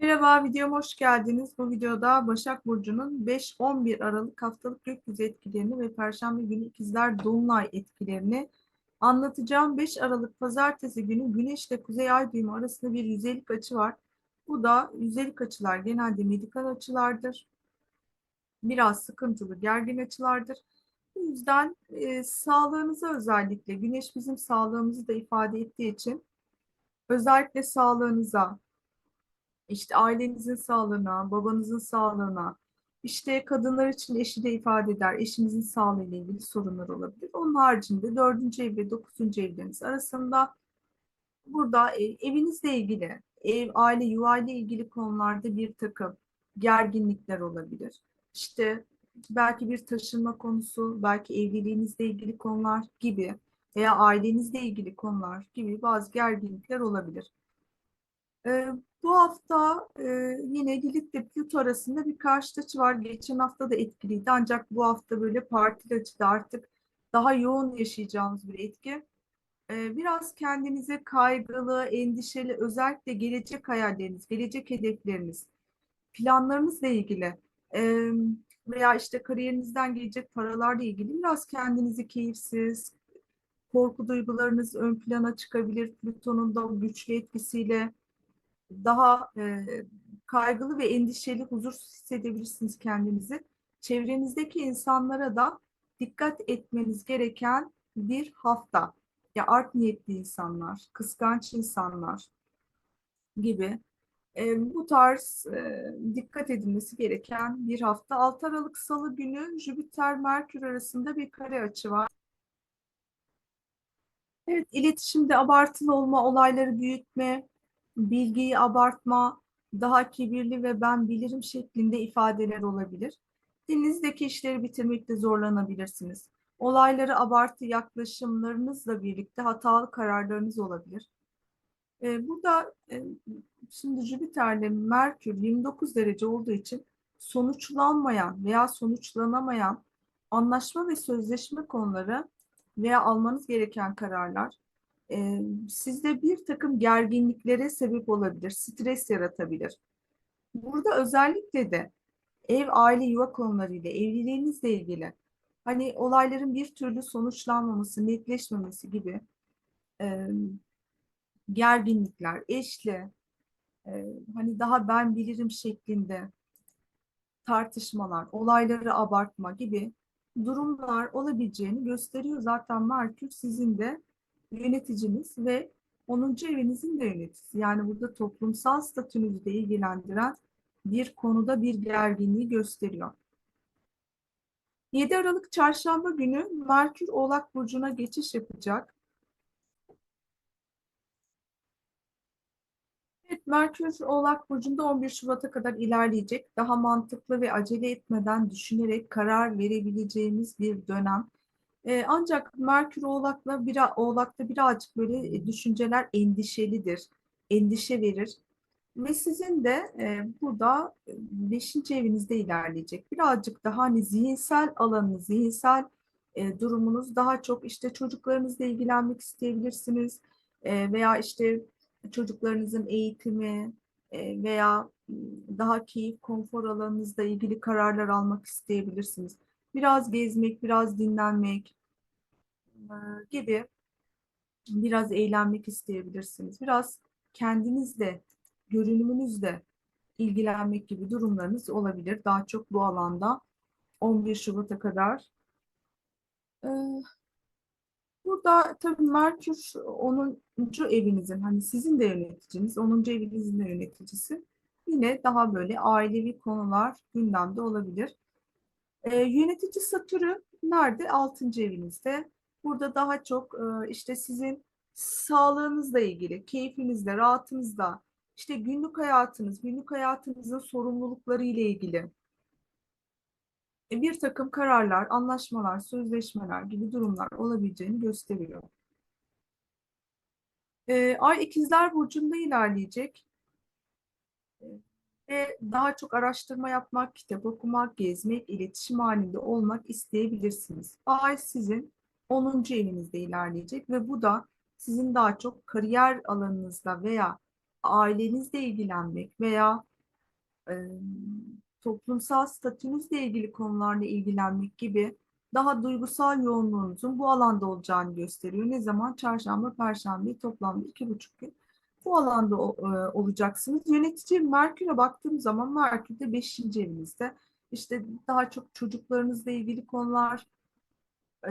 Merhaba, videoma hoş geldiniz. Bu videoda Başak Burcu'nun 5-11 Aralık haftalık gökyüzü etkilerini ve Perşembe günü ikizler Dolunay etkilerini anlatacağım. 5 Aralık Pazartesi günü Güneş ile Kuzey Ay düğümü arasında bir yüzeylik açı var. Bu da yüzeylik açılar genelde medikal açılardır. Biraz sıkıntılı, gergin açılardır. Bu yüzden e, sağlığınıza özellikle, Güneş bizim sağlığımızı da ifade ettiği için özellikle sağlığınıza, işte ailenizin sağlığına, babanızın sağlığına, işte kadınlar için eşi de ifade eder, eşinizin sağlığı ile ilgili sorunlar olabilir. Onun haricinde dördüncü ev ve dokuzuncu evleriniz arasında burada e, evinizle ilgili, ev, aile, yuva ile ilgili konularda bir takım gerginlikler olabilir. İşte belki bir taşınma konusu, belki evliliğinizle ilgili konular gibi veya ailenizle ilgili konular gibi bazı gerginlikler olabilir. Ee, bu hafta e, yine Lilith ile Plüto arasında bir karşıt açı var. Geçen hafta da etkiliydi ancak bu hafta böyle partili açıda artık daha yoğun yaşayacağımız bir etki. Ee, biraz kendinize kaygılı, endişeli, özellikle gelecek hayalleriniz, gelecek hedefleriniz, planlarınızla ilgili e, veya işte kariyerinizden gelecek paralarla ilgili biraz kendinizi keyifsiz, korku duygularınız ön plana çıkabilir. Plüton'un da güçlü etkisiyle daha e, kaygılı ve endişeli, huzursuz hissedebilirsiniz kendinizi. Çevrenizdeki insanlara da dikkat etmeniz gereken bir hafta. Ya art niyetli insanlar, kıskanç insanlar gibi e, bu tarz e, dikkat edilmesi gereken bir hafta. 6 Aralık Salı günü Jüpiter-Merkür arasında bir kare açı var. Evet, iletişimde abartılı olma, olayları büyütme, bilgiyi abartma, daha kibirli ve ben bilirim şeklinde ifadeler olabilir. Dilinizdeki işleri bitirmekte zorlanabilirsiniz. Olayları abartı yaklaşımlarınızla birlikte hatalı kararlarınız olabilir. Ee, burada e, şimdi Jüpiter'le Merkür 29 derece olduğu için sonuçlanmayan veya sonuçlanamayan anlaşma ve sözleşme konuları veya almanız gereken kararlar e, sizde bir takım gerginliklere sebep olabilir, stres yaratabilir. Burada özellikle de ev, aile, yuva konularıyla, evliliğinizle ilgili hani olayların bir türlü sonuçlanmaması, netleşmemesi gibi e, gerginlikler, eşle, e, hani daha ben bilirim şeklinde tartışmalar, olayları abartma gibi durumlar olabileceğini gösteriyor. Zaten Merkür sizin de yöneticiniz ve 10. evinizin de yöneticisi. Yani burada toplumsal statünüzü de ilgilendiren bir konuda bir gerginliği gösteriyor. 7 Aralık Çarşamba günü Merkür Oğlak Burcu'na geçiş yapacak. Evet, Merkür Oğlak Burcu'nda 11 Şubat'a kadar ilerleyecek. Daha mantıklı ve acele etmeden düşünerek karar verebileceğimiz bir dönem. E, ancak Merkür Oğlak'la bir, Oğlak'ta birazcık böyle e, düşünceler endişelidir, endişe verir. Ve sizin de e, burada 5. evinizde ilerleyecek. Birazcık daha hani zihinsel alanınız, zihinsel e, durumunuz daha çok işte çocuklarınızla ilgilenmek isteyebilirsiniz. E, veya işte çocuklarınızın eğitimi e, veya daha keyif, konfor alanınızla ilgili kararlar almak isteyebilirsiniz biraz gezmek, biraz dinlenmek e, gibi biraz eğlenmek isteyebilirsiniz. Biraz kendinizle, görünümünüzle ilgilenmek gibi durumlarınız olabilir. Daha çok bu alanda 11 Şubat'a kadar. E, burada tabii Merkür 10. evinizin, hani sizin de yöneticiniz, 10. evinizin de yöneticisi. Yine daha böyle ailevi konular gündemde olabilir. E, yönetici Satürn nerede? Altıncı evinizde. Burada daha çok e, işte sizin sağlığınızla ilgili, keyfinizle, rahatınızla, işte günlük hayatınız, günlük hayatınızın sorumlulukları ile ilgili e, bir takım kararlar, anlaşmalar, sözleşmeler gibi durumlar olabileceğini gösteriyor. E, Ay ikizler burcunda ilerleyecek ve daha çok araştırma yapmak, kitap okumak, gezmek, iletişim halinde olmak isteyebilirsiniz. Ay sizin 10. evinizde ilerleyecek ve bu da sizin daha çok kariyer alanınızda veya ailenizle ilgilenmek veya e, toplumsal statünüzle ilgili konularla ilgilenmek gibi daha duygusal yoğunluğunuzun bu alanda olacağını gösteriyor. Ne zaman? Çarşamba, Perşembe toplamda iki buçuk gün bu alanda e, olacaksınız. Yönetici Merkür'e baktığım zaman Merkür de beşinci evinizde. İşte daha çok çocuklarınızla ilgili konular, e,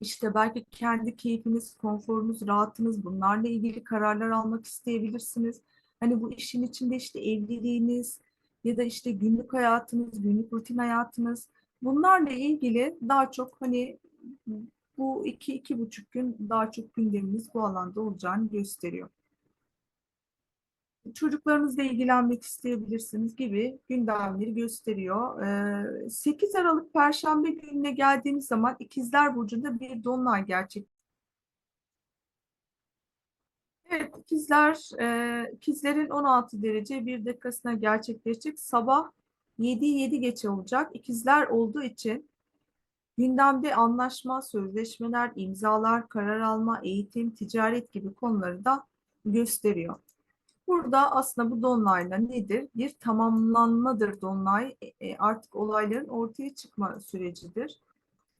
işte belki kendi keyfiniz, konforunuz, rahatınız bunlarla ilgili kararlar almak isteyebilirsiniz. Hani bu işin içinde işte evliliğiniz ya da işte günlük hayatınız, günlük rutin hayatınız bunlarla ilgili daha çok hani bu iki, iki buçuk gün daha çok gündemimiz bu alanda olacağını gösteriyor. Çocuklarınızla ilgilenmek isteyebilirsiniz gibi gündemleri gösteriyor. Ee, 8 Aralık Perşembe gününe geldiğimiz zaman İkizler Burcu'nda bir dolunay gerçek. Evet, ikizler, e, ikizlerin 16 derece bir dakikasına gerçekleşecek. Sabah 7-7 geçe olacak. İkizler olduğu için gündemde anlaşma, sözleşmeler, imzalar, karar alma, eğitim, ticaret gibi konuları da gösteriyor. Burada aslında bu dolunayla nedir? Bir tamamlanmadır dolunay. E, e, artık olayların ortaya çıkma sürecidir.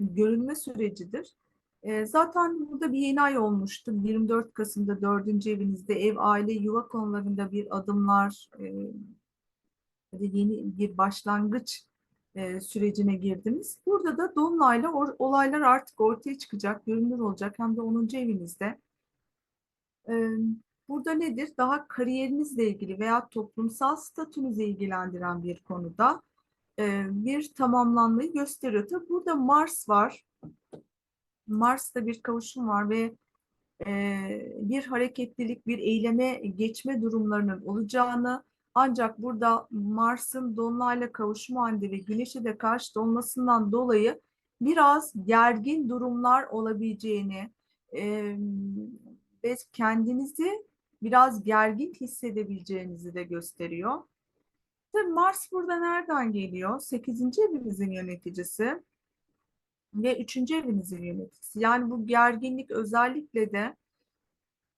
Görünme sürecidir. E, zaten burada bir yeni ay olmuştu. 24 Kasım'da dördüncü evinizde ev, aile, yuva konularında bir adımlar, yeni bir başlangıç e, sürecine girdiniz. Burada da dolunayla or- olaylar artık ortaya çıkacak, görünür olacak. Hem de 10. evinizde. Ee, Burada nedir? Daha kariyerinizle ilgili veya toplumsal statünüzü ilgilendiren bir konuda e, bir tamamlanmayı gösteriyor. Tabii burada Mars var. Mars'ta bir kavuşum var ve e, bir hareketlilik, bir eyleme geçme durumlarının olacağını ancak burada Mars'ın Dolunay'la kavuşum halinde ve Güneş'e de karşı olmasından dolayı biraz gergin durumlar olabileceğini e, ve kendinizi biraz gergin hissedebileceğinizi de gösteriyor. Tabii Mars burada nereden geliyor? 8. evinizin yöneticisi ve 3. evinizin yöneticisi. Yani bu gerginlik özellikle de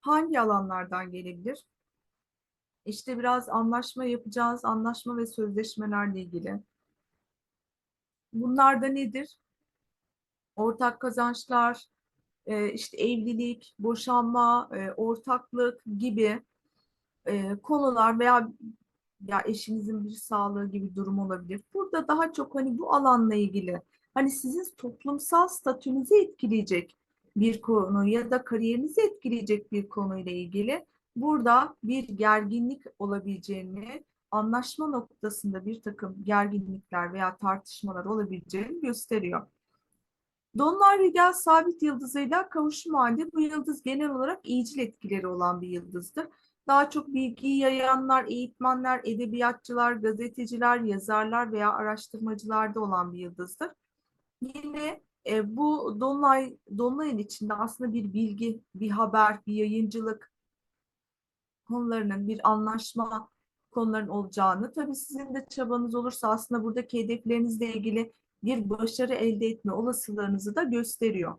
hangi alanlardan gelebilir? İşte biraz anlaşma yapacağız, anlaşma ve sözleşmelerle ilgili. Bunlar da nedir? Ortak kazançlar, e, işte evlilik, boşanma, e, ortaklık gibi e, konular veya ya eşinizin bir sağlığı gibi durum olabilir. Burada daha çok hani bu alanla ilgili hani sizin toplumsal statünüzü etkileyecek bir konu ya da kariyerinizi etkileyecek bir konuyla ilgili burada bir gerginlik olabileceğini, anlaşma noktasında bir takım gerginlikler veya tartışmalar olabileceğini gösteriyor. Dolunay Rigel sabit yıldızıyla kavuşum halinde bu yıldız genel olarak iyicil etkileri olan bir yıldızdır. Daha çok bilgiyi yayanlar, eğitmenler, edebiyatçılar, gazeteciler, yazarlar veya araştırmacılarda olan bir yıldızdır. Yine e, bu Dolunay, Dolunay'ın içinde aslında bir bilgi, bir haber, bir yayıncılık konularının, bir anlaşma konuların olacağını, tabii sizin de çabanız olursa aslında buradaki hedeflerinizle ilgili bir başarı elde etme olasılığınızı da gösteriyor.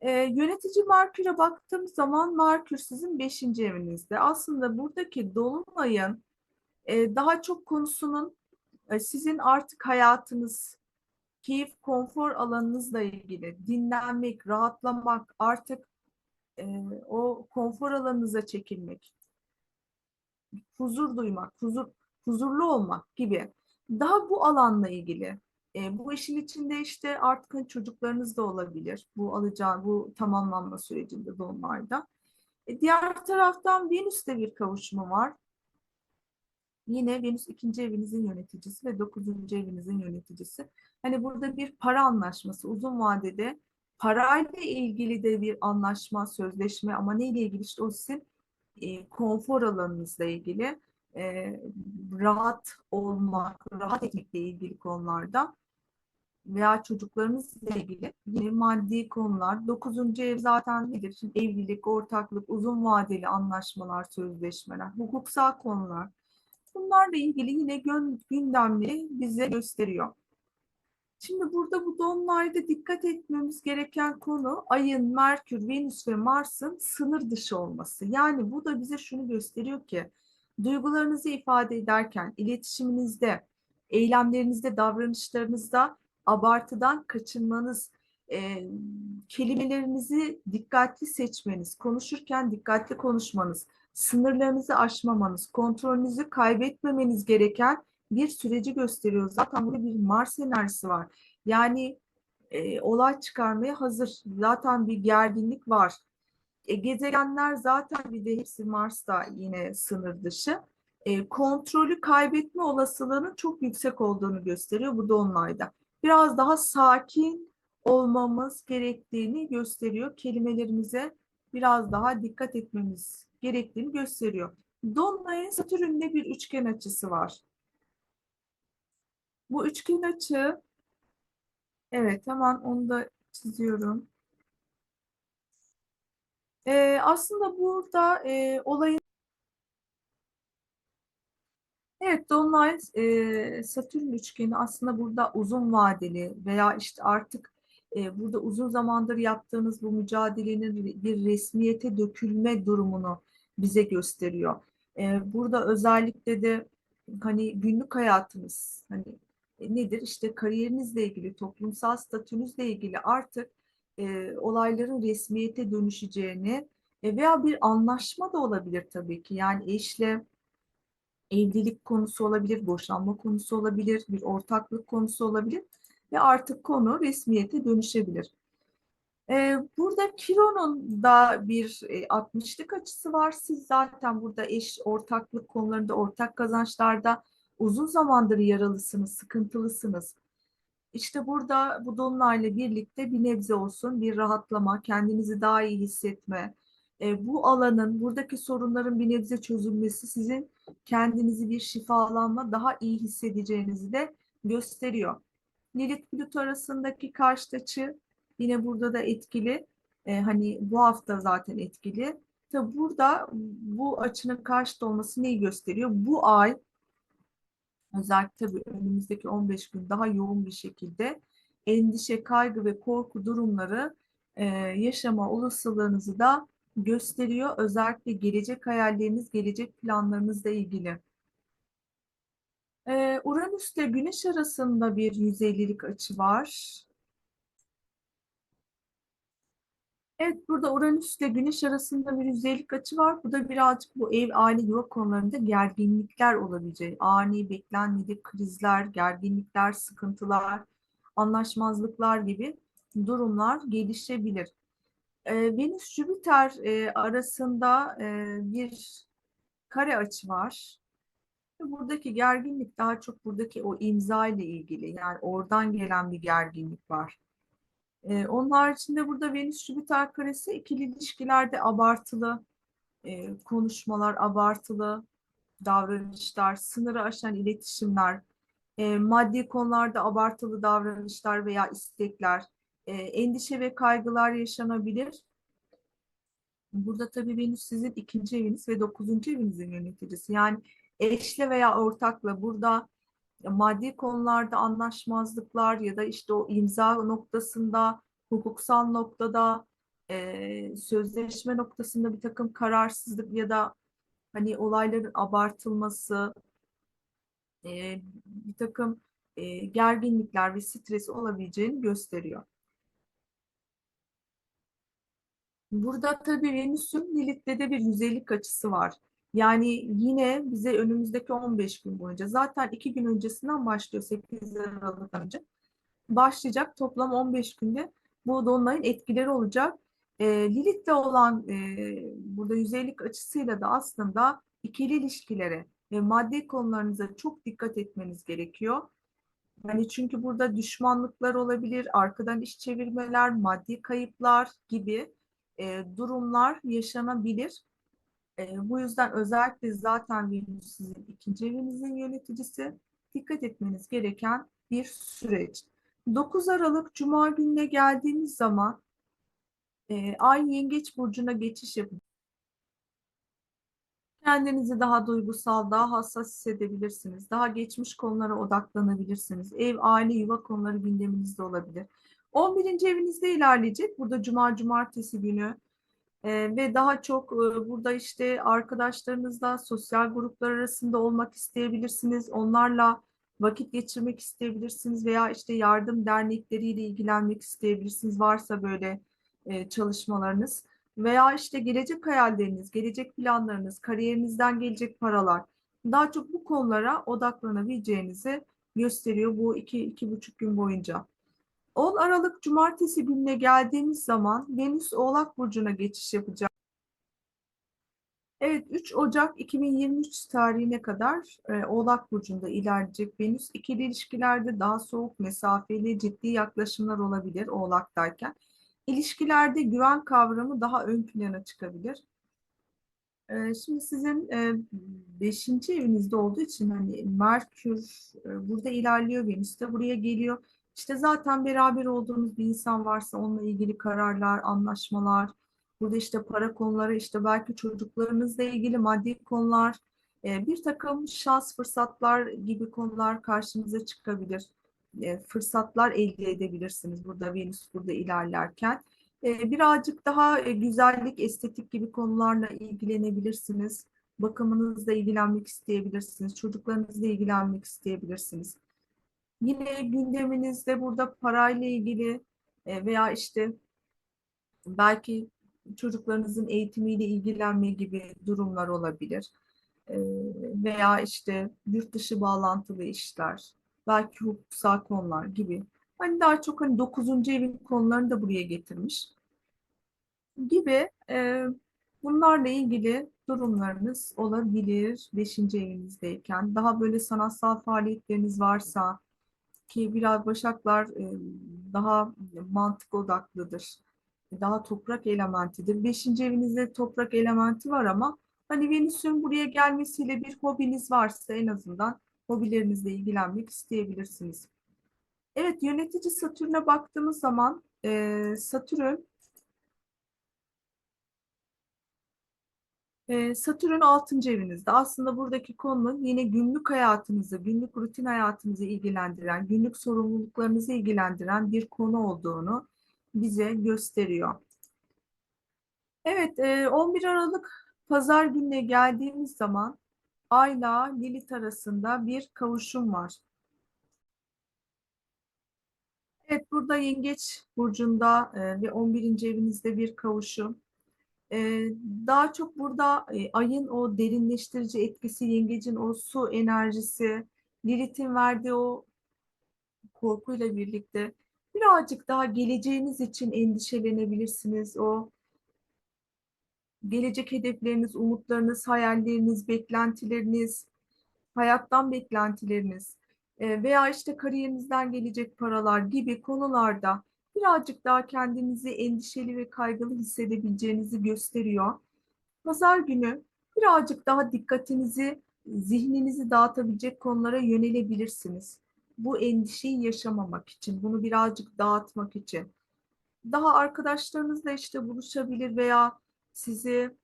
Ee, yönetici Merkür'e baktığım zaman Merkür sizin 5. evinizde. Aslında buradaki Dolunay'ın e, daha çok konusunun e, sizin artık hayatınız, keyif, konfor alanınızla ilgili dinlenmek, rahatlamak, artık e, o konfor alanınıza çekilmek, huzur duymak, huzur, huzurlu olmak gibi daha bu alanla ilgili e, bu işin içinde işte artık hani çocuklarınız da olabilir. Bu alacağı, bu tamamlanma sürecinde doğumlarda. E, diğer taraftan Venüs'te bir kavuşumu var. Yine Venüs ikinci evinizin yöneticisi ve dokuzuncu evinizin yöneticisi. Hani burada bir para anlaşması uzun vadede parayla ilgili de bir anlaşma, sözleşme ama neyle ilgili işte o sizin e, konfor alanınızla ilgili e, rahat olmak, rahat etmekle ilgili konularda veya çocuklarınızla ilgili yine maddi konular. Dokuzuncu ev zaten nedir? Şimdi evlilik, ortaklık, uzun vadeli anlaşmalar, sözleşmeler, hukuksal konular. Bunlarla ilgili yine gündemleri bize gösteriyor. Şimdi burada bu dolunayda dikkat etmemiz gereken konu ayın, Merkür, Venüs ve Mars'ın sınır dışı olması. Yani bu da bize şunu gösteriyor ki Duygularınızı ifade ederken, iletişiminizde, eylemlerinizde, davranışlarınızda abartıdan kaçınmanız, e, kelimelerinizi dikkatli seçmeniz, konuşurken dikkatli konuşmanız, sınırlarınızı aşmamanız, kontrolünüzü kaybetmemeniz gereken bir süreci gösteriyor. Zaten burada bir Mars enerjisi var. Yani e, olay çıkarmaya hazır. Zaten bir gerginlik var. E, gezegenler zaten bir de hepsi Mars'ta yine sınır dışı. E, kontrolü kaybetme olasılığının çok yüksek olduğunu gösteriyor bu dolunayda. Biraz daha sakin olmamız gerektiğini gösteriyor. Kelimelerimize biraz daha dikkat etmemiz gerektiğini gösteriyor. Dolunayın Satürn'le bir üçgen açısı var. Bu üçgen açı evet hemen onu da çiziyorum. Ee, aslında burada e, olayın Evet, Dolunay e, Satürn üçgeni aslında burada uzun vadeli veya işte artık e, burada uzun zamandır yaptığınız bu mücadelenin bir resmiyete dökülme durumunu bize gösteriyor. E, burada özellikle de hani günlük hayatınız hani nedir işte kariyerinizle ilgili, toplumsal statünüzle ilgili artık e, olayların resmiyete dönüşeceğini e, veya bir anlaşma da olabilir tabii ki yani eşle evlilik konusu olabilir, boşanma konusu olabilir, bir ortaklık konusu olabilir ve artık konu resmiyete dönüşebilir. Ee, burada Kiron'un da bir e, 60'lık açısı var. Siz zaten burada eş ortaklık konularında, ortak kazançlarda uzun zamandır yaralısınız, sıkıntılısınız. İşte burada bu dolunayla birlikte bir nebze olsun bir rahatlama, kendinizi daha iyi hissetme, e, bu alanın, buradaki sorunların bir nebze çözülmesi sizin kendinizi bir şifalanma, daha iyi hissedeceğinizi de gösteriyor. Lilith Plüto arasındaki karşıt açı yine burada da etkili. E, hani bu hafta zaten etkili. Tabi burada bu açının karşıt olması neyi gösteriyor? Bu ay özellikle tabii önümüzdeki 15 gün daha yoğun bir şekilde endişe, kaygı ve korku durumları e, yaşama olasılığınızı da gösteriyor. Özellikle gelecek hayalleriniz, gelecek planlarınızla ilgili. Ee, Uranüs ile Güneş arasında bir 150'lik açı var. Evet, burada Uranüs ile Güneş arasında bir 150'lik açı var. Bu da birazcık bu ev, aile, yuva konularında gerginlikler olabileceği, ani, beklenmedik krizler, gerginlikler, sıkıntılar, anlaşmazlıklar gibi durumlar gelişebilir e, Venüs-Jüpiter e, arasında e, bir kare açı var. Buradaki gerginlik daha çok buradaki o imza ile ilgili. Yani oradan gelen bir gerginlik var. E, onun haricinde burada Venüs-Jüpiter karesi ikili ilişkilerde abartılı e, konuşmalar, abartılı davranışlar, sınırı aşan iletişimler, e, maddi konularda abartılı davranışlar veya istekler, e, endişe ve kaygılar yaşanabilir. Burada tabii Venüs sizin ikinci eviniz ve dokuzuncu evinizin yöneticisi. Yani eşle veya ortakla burada maddi konularda anlaşmazlıklar ya da işte o imza noktasında, hukuksal noktada, e, sözleşme noktasında bir takım kararsızlık ya da hani olayların abartılması, e, bir takım e, gerginlikler ve stres olabileceğini gösteriyor. Burada tabii Venüs'ün Lilith'te de bir yüzeylik açısı var. Yani yine bize önümüzdeki 15 gün boyunca zaten 2 gün öncesinden başlıyor 8 Aralık önce. Başlayacak toplam 15 günde bu dolunayın etkileri olacak. E, Lilith'le olan e, burada yüzeylik açısıyla da aslında ikili ilişkilere ve maddi konularınıza çok dikkat etmeniz gerekiyor. Yani çünkü burada düşmanlıklar olabilir, arkadan iş çevirmeler, maddi kayıplar gibi e, durumlar yaşanabilir. E, bu yüzden özellikle zaten Venüs sizin ikinci evinizin yöneticisi dikkat etmeniz gereken bir süreç. 9 Aralık Cuma gününe geldiğimiz zaman e, Ay Yengeç Burcu'na geçiş yapacak. Kendinizi daha duygusal, daha hassas hissedebilirsiniz. Daha geçmiş konulara odaklanabilirsiniz. Ev, aile, yuva konuları gündeminizde olabilir. 11. evinizde ilerleyecek. Burada cuma, cumartesi günü Ee, ve daha çok e, burada işte arkadaşlarınızla sosyal gruplar arasında olmak isteyebilirsiniz. Onlarla vakit geçirmek isteyebilirsiniz veya işte yardım dernekleriyle ilgilenmek isteyebilirsiniz. Varsa böyle e, çalışmalarınız veya işte gelecek hayalleriniz, gelecek planlarınız, kariyerinizden gelecek paralar daha çok bu konulara odaklanabileceğinizi gösteriyor bu iki, iki buçuk gün boyunca. 10 Aralık Cumartesi gününe geldiğimiz zaman Venüs Oğlak Burcu'na geçiş yapacak. Evet 3 Ocak 2023 tarihine kadar e, Oğlak Burcu'nda ilerleyecek Venüs. ikili ilişkilerde daha soğuk, mesafeli, ciddi yaklaşımlar olabilir Oğlak'tayken. İlişkilerde güven kavramı daha ön plana çıkabilir. Ee, Şimdi sizin e, beşinci evinizde olduğu için hani Merkür e, burada ilerliyor, Venüs de buraya geliyor. İşte zaten beraber olduğunuz bir insan varsa onunla ilgili kararlar, anlaşmalar, burada işte para konuları, işte belki çocuklarınızla ilgili maddi konular, e, bir takım şans, fırsatlar gibi konular karşınıza çıkabilir. E, Fırsatlar elde edebilirsiniz burada Venüs burada ilerlerken. E, birazcık daha güzellik, estetik gibi konularla ilgilenebilirsiniz. Bakımınızla ilgilenmek isteyebilirsiniz. Çocuklarınızla ilgilenmek isteyebilirsiniz. Yine gündeminizde burada parayla ilgili e, veya işte belki çocuklarınızın eğitimiyle ilgilenme gibi durumlar olabilir. E, veya işte yurt dışı bağlantılı işler, belki hukuksal konular gibi. Hani daha çok hani 9. evin konularını da buraya getirmiş gibi e, bunlarla ilgili durumlarınız olabilir 5. evinizdeyken. Daha böyle sanatsal faaliyetleriniz varsa ki biraz Başaklar e, daha mantık odaklıdır. Daha toprak elementidir. 5. evinizde toprak elementi var ama hani Venüs'ün buraya gelmesiyle bir hobiniz varsa en azından hobilerinizle ilgilenmek isteyebilirsiniz. Evet, yönetici Satürn'e baktığımız zaman e, Satürn e, Satürn 6. evinizde. Aslında buradaki konunun yine günlük hayatınızı, günlük rutin hayatınızı ilgilendiren, günlük sorumluluklarınızı ilgilendiren bir konu olduğunu bize gösteriyor. Evet, e, 11 Aralık Pazar gününe geldiğimiz zaman Ayla Lilith arasında bir kavuşum var. Evet, burada Yengeç Burcu'nda e, ve 11. evinizde bir kavuşum. E, daha çok burada e, ayın o derinleştirici etkisi, yengecin o su enerjisi, Lilith'in verdiği o korkuyla birlikte birazcık daha geleceğiniz için endişelenebilirsiniz. O gelecek hedefleriniz, umutlarınız, hayalleriniz, beklentileriniz, hayattan beklentileriniz e, veya işte kariyerinizden gelecek paralar gibi konularda birazcık daha kendinizi endişeli ve kaygılı hissedebileceğinizi gösteriyor. Pazar günü birazcık daha dikkatinizi, zihninizi dağıtabilecek konulara yönelebilirsiniz. Bu endişeyi yaşamamak için, bunu birazcık dağıtmak için. Daha arkadaşlarınızla işte buluşabilir veya sizi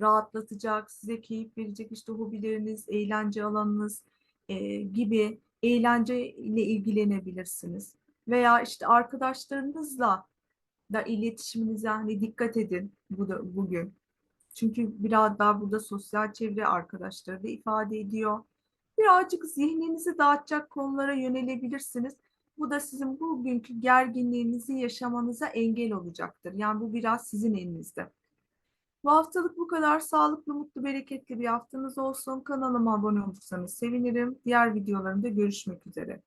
rahatlatacak, size keyif verecek işte hobileriniz, eğlence alanınız e, gibi eğlence ile ilgilenebilirsiniz. Veya işte arkadaşlarınızla da iletişiminize hani dikkat edin bu da, bugün. Çünkü biraz daha burada sosyal çevre arkadaşları da ifade ediyor. Birazcık zihninizi dağıtacak konulara yönelebilirsiniz. Bu da sizin bugünkü gerginliğinizi yaşamanıza engel olacaktır. Yani bu biraz sizin elinizde. Bu haftalık bu kadar sağlıklı, mutlu, bereketli bir haftanız olsun. Kanalıma abone olursanız sevinirim. Diğer videolarımda görüşmek üzere.